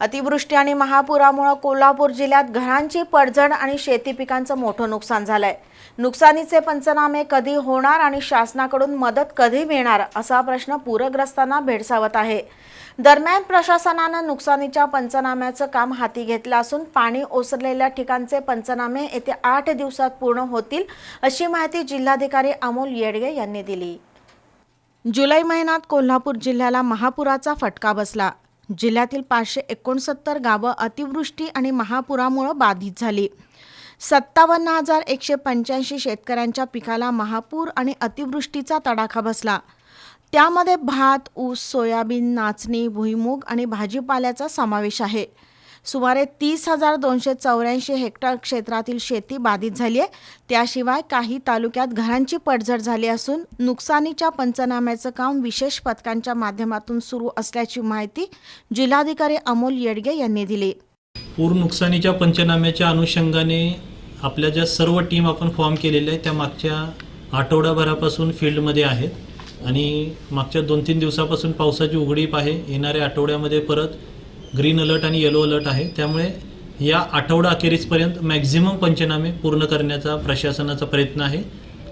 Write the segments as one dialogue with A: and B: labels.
A: अतिवृष्टी आणि महापुरामुळे कोल्हापूर जिल्ह्यात घरांची पडझड आणि शेती पिकांचं मोठं नुकसान झालंय. नुकसानीचे पंचनामे कधी होणार आणि शासनाकडून मदत कधी मिळणार असा प्रश्न पूरग्रस्तांना भेडसावत आहे. दरम्यान प्रशासनानं नुकसानीच्या पंचनाम्याचं काम हाती घेतलं असून पाणी ओसरलेल्या ठिकाणचे पंचनामे येत्या आठ दिवसात पूर्ण होतील अशी माहिती जिल्हाधिकारी अमोल येडगे यांनी दिली. जुलै महिन्यात कोल्हापूर जिल्ह्याला महापुराचा फटका बसला. जिल्ह्यातील पाचशे एकोणसत्तर गावं अतिवृष्टी आणि महापुरामुळं बाधित झाली. सत्तावन्न हजार एकशे पंच्याऐंशी शेतकऱ्यांच्या पिकाला महापूर आणि अतिवृष्टीचा तडाखा बसला. त्यामध्ये भात ऊस सोयाबीन नाचणी भुईमूग आणि भाजीपाल्याचा समावेश आहे. सुमारे तीस हजार दोनशे चौऱ्याऐंशी हेक्टर क्षेत्रातील शेती बाधित झाली आहे. त्याशिवाय काही तालुक्यात घरांची पडझड झाली असून नुकसानीच्या पंचनाम्याचं काम विशेष पथकांच्या माध्यमातून सुरू असल्याची माहिती जिल्हाधिकारी अमोल येडगे यांनी दिली.
B: पूर नुकसानीच्या पंचनाम्याच्या अनुषंगाने आपल्या ज्या सर्व टीम आपण फॉर्म केलेल्या आहेत त्या मागच्या आठवडाभरापासून फील्डमध्ये आहेत. आणि मागच्या दोन तीन दिवसापासून पावसाची उघडीप आहे. येणाऱ्या आठवड्यामध्ये परत ग्रीन अलर्ट आणि येलो अलर्ट आहे. त्यामुळे या आठवडा अखेरीसपर्यंत मॅक्झिमम पंचनामे पूर्ण करण्याचा प्रशासनाचा प्रयत्न आहे.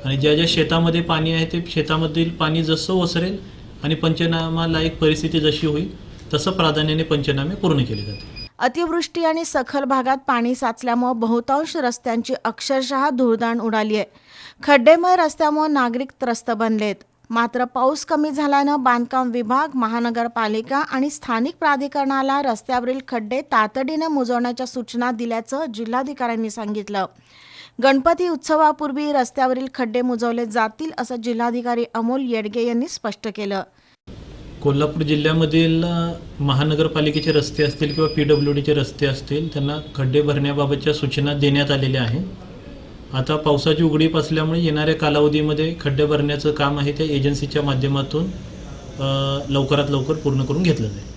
B: आणि ज्या ज्या शेतामध्ये पाणी आहे ते शेतामधील पाणी जसं ओसरेल आणि पंचनामाला एक परिस्थिती जशी होईल तसं प्राधान्याने पंचनामे पूर्ण केले जाते
A: अतिवृष्टी आणि सखल भागात पाणी साचल्यामुळे बहुतांश रस्त्यांची अक्षरशः धुळदाण उडाली आहे. खड्डेमय रस्त्यामुळे नागरिक त्रस्त बनलेत. मात्र पाऊस कमी झाल्यानं बांधकाम विभाग महानगरपालिका आणि स्थानिक प्राधिकरणाला रस्त्यावरील खड्डे तातडीनं मुजवण्याच्या सूचना दिल्याचं जिल्हाधिकाऱ्यांनी सांगितलं. गणपती उत्सवापूर्वी रस्त्यावरील खड्डे मुजवले जातील असं जिल्हाधिकारी अमोल येडगे यांनी स्पष्ट केलं.
B: कोल्हापूर जिल्ह्यामधील महानगरपालिकेचे रस्ते असतील किंवा पी डब्ल्यू डीचे रस्ते असतील त्यांना खड्डे भरण्याबाबतच्या सूचना देण्यात आलेल्या आहेत. आता पावसाची उघडीप असल्यामुळे येणाऱ्या कालावधीमध्ये खड्डे भरण्याचं काम आहे त्या एजन्सीच्या माध्यमातून लवकरात लवकर पूर्ण करून घेतलं जाईल